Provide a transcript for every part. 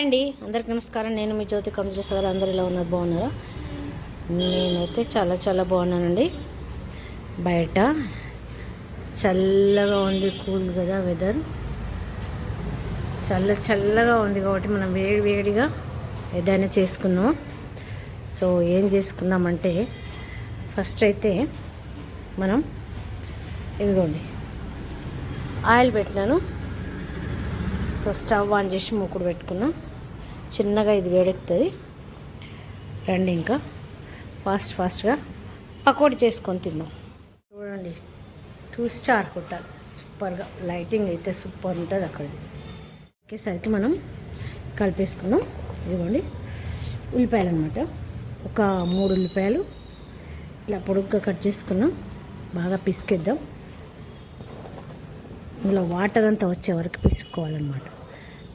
అండి. అందరికి నమస్కారం. నేను మీ జ్యోతి కంజుల సార్ అందరు ఇలా ఉన్నారు? బాగున్నారా? నేనైతే చాలా చాలా బాగున్నానండి. బయట చల్లగా ఉంది కూల్ కదా వెదర్ చల్ల చల్లగా ఉంది కాబట్టి మనం వేడి వేడిగా ఏదైనా చేసుకుందాం సో ఏం చేసుకుందామంటే ఫస్ట్ అయితే మనం ఇదిగోండి ఆయిల్ పెట్టినాను. సో స్టవ్ ఆన్ చేసి మూకుడు పెట్టుకున్నాం. చిన్నగా ఇది వేడెక్కుతుంది. రండి ఇంకా. ఫాస్ట్ ఫాస్ట్గా పకోడీ చేసుకొని తిన్నాం. చూడండి టూ స్టార్ హోటల్. సూపర్గా. లైటింగ్ అయితే సూపర్ ఉంటుంది అక్కడ. ఒకేసరికి మనం కలిపేసుకున్నాం ఇదిగోండి. ఉల్లిపాయలు అనమాట ఒక మూడు ఉల్లిపాయలు. ఇట్లా పొడుగ్గా కట్ చేసుకున్నాం. బాగా పిసికేద్దాం. ఇందులో వాటర్ అంతా వచ్చే వరకు పిసుక్కోవాలన్నమాట.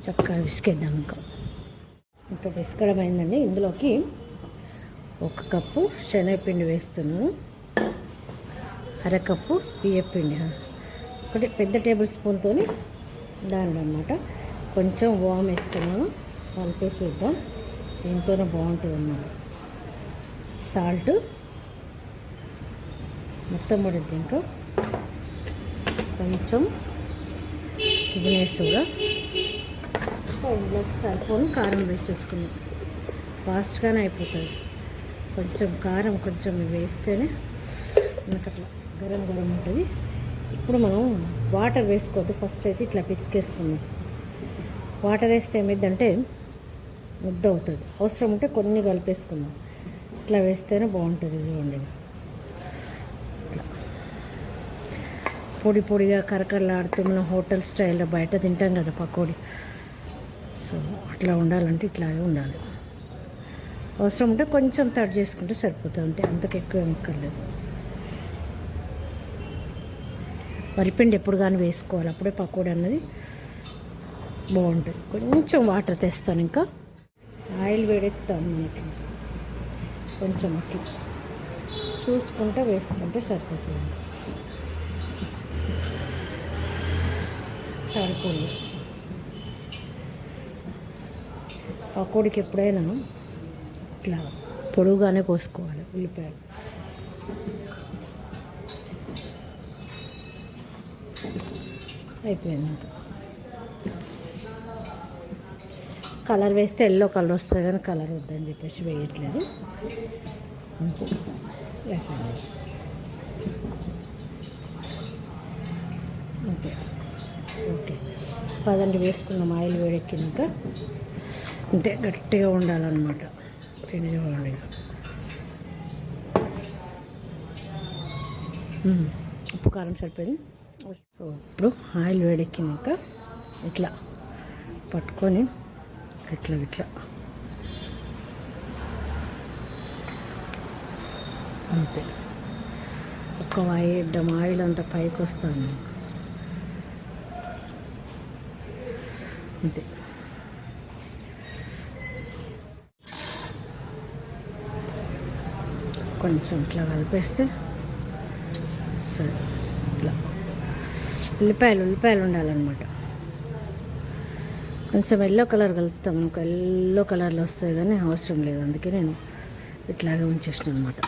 చక్కగా పిసికేద్దాం ఇంకా. ఇంకా పిసకడం అయిందండి ఇందులోకి ఒక కప్పు శనగపిండి వేస్తున్నాను అరకప్పు బియ్యపిండి. ఒకటి పెద్ద టేబుల్ స్పూన్తో దానిలో అనమాట కొంచెం వామ్ వేస్తున్నాను కలిపేసి వేద్దాం దీంతోనే బాగుంటుంది అన్నమాట సాల్ట్ మొత్తం పడుద్ది ఇంకా. కొంచెం ఇది కూడా ఇందులోకి సరిపోను కారం వేసేసుకున్నాం. ఫాస్ట్గానే అయిపోతుంది. కొంచెం కారం కొంచెం వేస్తేనే మనకు అట్లా గరం గరం ఉంటుంది. ఇప్పుడు మనం వాటర్ వేసుకోవద్దు. ఫస్ట్ అయితే ఇట్లా పిసికేసుకున్నాం వాటర్ వేస్తే ఏమైందంటే ముద్ద అవుతుంది అవసరం ఉంటే కొన్ని కలిపేసుకుందాం. ఇట్లా వేస్తేనే బాగుంటుంది. చూడండి ఇట్లా పొడి పొడిగా కరకరలాడుతూ మనం హోటల్ స్టైల్లో బయట తింటాం కదా పకోడీ. సో అట్లా ఉండాలంటే ఇట్లాగే ఉండాలి. అవసరం ఉంటే కొంచెం తడి చేసుకుంటే సరిపోతుంది. అంతే అంతకు ఎక్కువ ఎక్కర్లేదు వరిపిండి ఎప్పుడు కానీ వేసుకోవాలి. అప్పుడే పకోడీ అన్నది బాగుంటుంది. కొంచెం వాటర్ తెస్తాను ఇంకా. ఆయిల్ వేడెత్తాం మనకి కొంచెం అట్లా. చూసుకుంటే వేసుకుంటే సరిపోతుంది. సరిపోయింది పకోడీకి ఎప్పుడైనా ఇట్లా పొడుగుగానే కోసుకోవాలి ఉల్లిపాయలు అయిపోయింది ఇంకా. కలర్ వేస్తే ఎల్లో కలర్ వస్తుంది కానీ కలర్ వద్దని చెప్పేసి వేయట్లేదు. అయిపోయింది. అంతే ఓకే. పదండి వేసుకున్నాం ఆయిల్ వేడెక్కినాక అంతే గట్టిగా ఉండాలన్నమాట. పిండి చూడండి ఉప్పు కారం సరిపోయింది? సో ఇప్పుడు ఆయిల్ వేడెక్కినాక ఇట్లా పట్టుకొని ఇట్లా ఇట్లా. అంతే. ఒక్క వాయి ఆయిల్ అంతా పైకి వస్తుంది అంతే కొంచెం ఇట్లా కలిపేస్తే సరే. ఇట్లా ఉల్లిపాయలు ఉల్లిపాయలు ఉండాలన్నమాట. కొంచెం ఎల్లో కలర్ కలుపుతాం. ఇంకా ఎల్లో కలర్లో వస్తాయి కానీ అవసరం లేదు. అందుకే నేను ఇట్లాగే ఉంచేసిన అనమాట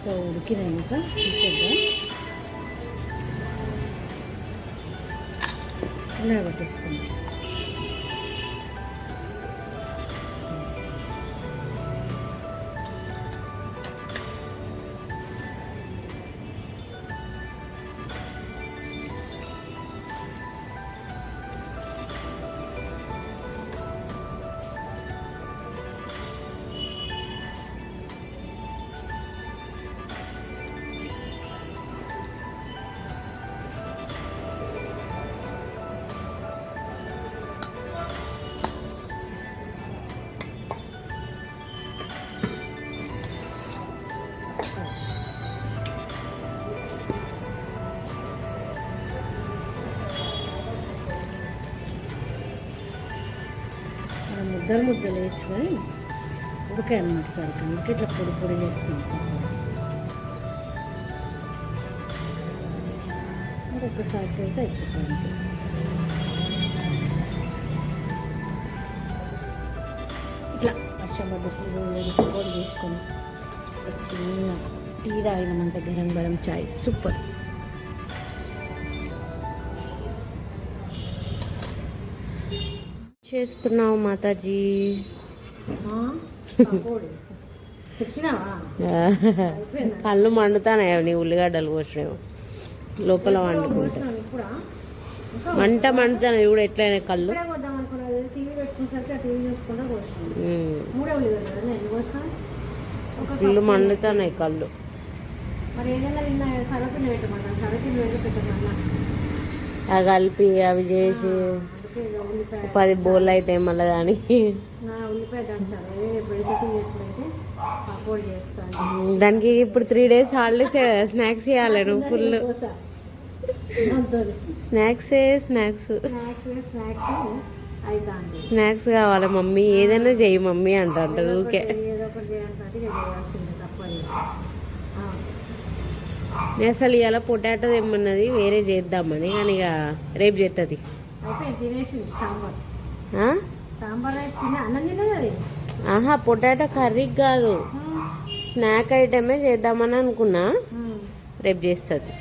సో ఉడికిన ఇంకా తీసేద్దాం. చిన్నగా పెట్టేసుకుందాం. పెద్దల ముద్దలు వేయచ్చు కానీ ఉడకాయి అన్నమాట సరికి అందుకే ఇట్లా పొడి పొడి చేస్తాను ఇంకొకసారి అయితే అయిపోతుంది. ఇట్లా వర్షపడ్డప్పుడు పొడి చేసుకొని చిన్న టీ తాగినామంటే గరం గరం చాయ్. సూపర్. చేస్తున్నావు మాతాజీ? కళ్ళు మండుతానాయి నీ ఉల్లిగడ్డలు కోసినావు. లోపల వండుకుంటా. మంట మండుతాను చూడు ఎట్లయినా కళ్ళు. ఫుల్ కప్పు మండుతానాయి కళ్ళు. కలిపి అవి చేసి పది బోళ్ళు అయితే మళ్ళీ దానికి దానికి ఇప్పుడు త్రీ డేస్ హాలిడేస్ స్నాక్స్ ఇవ్వాలి నువ్వు ఫుల్ స్నాక్సే స్నాక్స్ స్నాక్స్ కావాలి మమ్మీ ఏదైనా చెయ్యి మమ్మీ అంట అంటది ఊకే నేను అసలు ఇవాళ పొటాటో తెమ్మన్నది వేరే చేద్దామని కానీ ఇక రేపు చేస్తుంది ఆహా పొటాటో కర్రీ కాదు. స్నాక్ ఐటమే చేద్దామని అనుకున్నా. రేపు చేస్తుంది.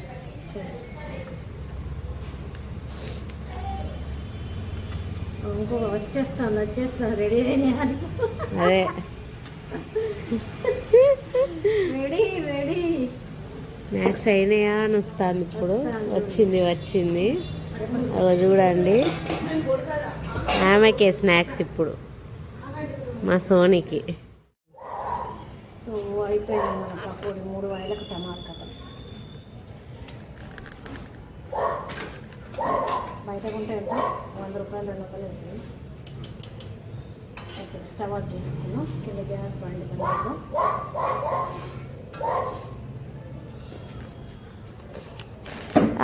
వచ్చేస్తాను వచ్చేస్తాను రెడీ రెడీ అదే. Ready ready. స్నాక్స్ అయినాయా అని వస్తుంది ఇప్పుడు. వచ్చింది వచ్చింది. అగో చూడండి. ఆమెకే స్నాక్స్ ఇప్పుడు. మా సోనికి. సో అయిపోయింది మన పకోడి. మూడు వాయిలకు టమాటా కథ. బయట కొంటే ఎంత? వంద రూపాయలు రెండు రూపాయలు ఉంటుంది ఓకే స్టవ్ ఆఫ్ చేసుకున్నాం. కింద గ్యాస్ బండి బండి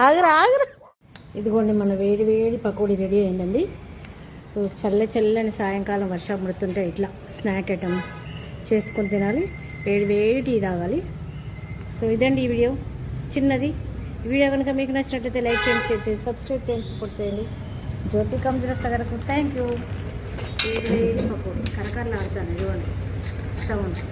ఆగరా ఆగరా. ఇదిగోండి మన వేడి వేడి పకోడీ రెడీ అయిందండి. సో చల్ల చల్లని సాయంకాలం వర్షం పడుతుంటే ఇట్లా స్నాక్ ఐటమ్ చేసుకొని తినాలి. వేడి వేడి టీ తాగాలి. సో ఇదండి ఈ వీడియో. చిన్నది. ఈ వీడియో కనుక మీకు నచ్చినట్లయితే లైక్ చేయండి షేర్ చేయండి సబ్స్క్రైబ్ చేయండి సపోర్ట్ చేయండి. జ్యోతి కంజర సగరకు థ్యాంక్ యూ. వేడి వేడి పకోడీ. కరకరలు ఆడుతాను ఇదిగోండి. సౌండ్.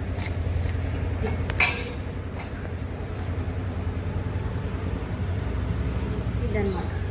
ఇదన్నమాట.